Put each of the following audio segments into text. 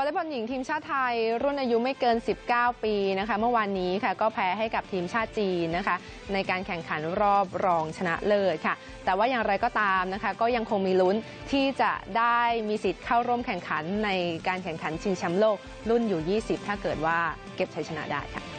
วอลเลย์บอลหญิงทีมชาติไทยรุ่นอายุไม่เกิน19ปีนะคะเมื่อวานนี้ค่ะก็แพ้ให้กับทีมชาติจีนนะคะในการแข่งขันรอบรองชนะเลิศค่ะ แต่ว่าอย่างไรก็ตามนะคะก็ยังคงมีลุ้นที่จะได้มีสิทธิ์เข้าร่วมแข่งขันในการแข่งขันชิงแชมป์โลกรุ่นอยู่ 20 ถ้าเกิดว่าเก็บชัยชนะได้ค่ะ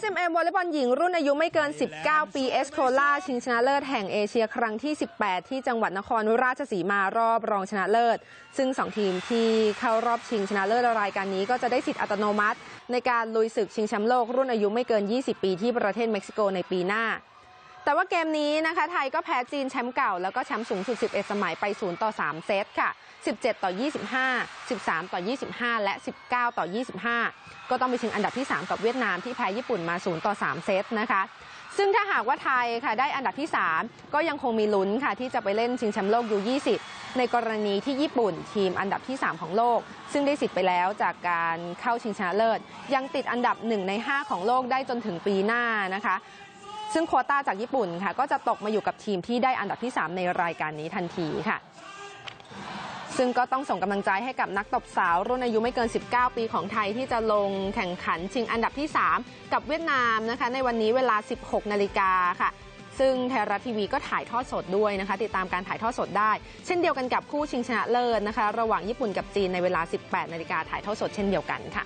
SMM วอลเลย์บอลหญิงรุ่นอายุไม่เกิน 19 ปีเอสโคลาชิงชนะเลิศแห่งเอเชียครั้งที่ 18 ที่จังหวัดนครราชสีมารอบรองชนะเลิศ ซึ่ง 2 ทีมที่เข้ารอบชิงชนะเลิศรายการนี้ก็จะได้สิทธิ์อัตโนมัติ ในการลุยศึกชิงแชมป์โลกรุ่นอายุไม่เกิน 20 ปีที่ประเทศเม็กซิโกในปีหน้า แต่ว่าเกมนี้นะคะไทยก็แพ้จีนแชมป์เก่าแล้วก็แชมป์สูงสุด11สมัยไป0ต่อ3เซตค่ะ17ต่อ25 13ต่อ25และ19ต่อ25ก็ต้องไปชิงอันดับที่3กับเวียดนามที่แพ้ญี่ปุ่นมา0ต่อ3เซตนะคะซึ่งถ้าหากว่าไทยค่ะได้อันดับที่ 3 ก็ยังคงมีลุ้นค่ะที่จะไปเล่นชิงแชมป์โลกยู20ในกรณีที่ญี่ปุ่นทีมอันดับที่ 3 ของโลก ซึ่งได้สิทธิ์ไปแล้วจากการเข้าชิงชนะเลิศ ยังติดอันดับ 1 ใน 5 ของโลกได้จนถึงปีหน้านะคะ ซึ่งโควต้าจากญี่ปุ่นค่ะก็จะตกมาอยู่กับทีมที่ได้อันดับที่3ในรายการนี้ทันทีค่ะซึ่งก็ต้องส่งกำลังใจให้กับนักตบสาวรุ่นอายุไม่เกิน 19 ปีของไทยที่จะลงแข่งขันชิงอันดับที่ 3 กับเวียดนามนะคะในวันนี้เวลา 16 นาฬิกาค่ะ ซึ่งไทยรัฐทีวีก็ถ่ายทอดสดด้วยนะคะ ติดตามการถ่ายทอดสดได้ เช่นเดียวกันกับคู่ชิงชนะเลิศนะคะ ระหว่างญี่ปุ่นกับจีนในเวลา 18 นาฬิกาถ่ายทอดสดเช่นเดียวกันค่ะ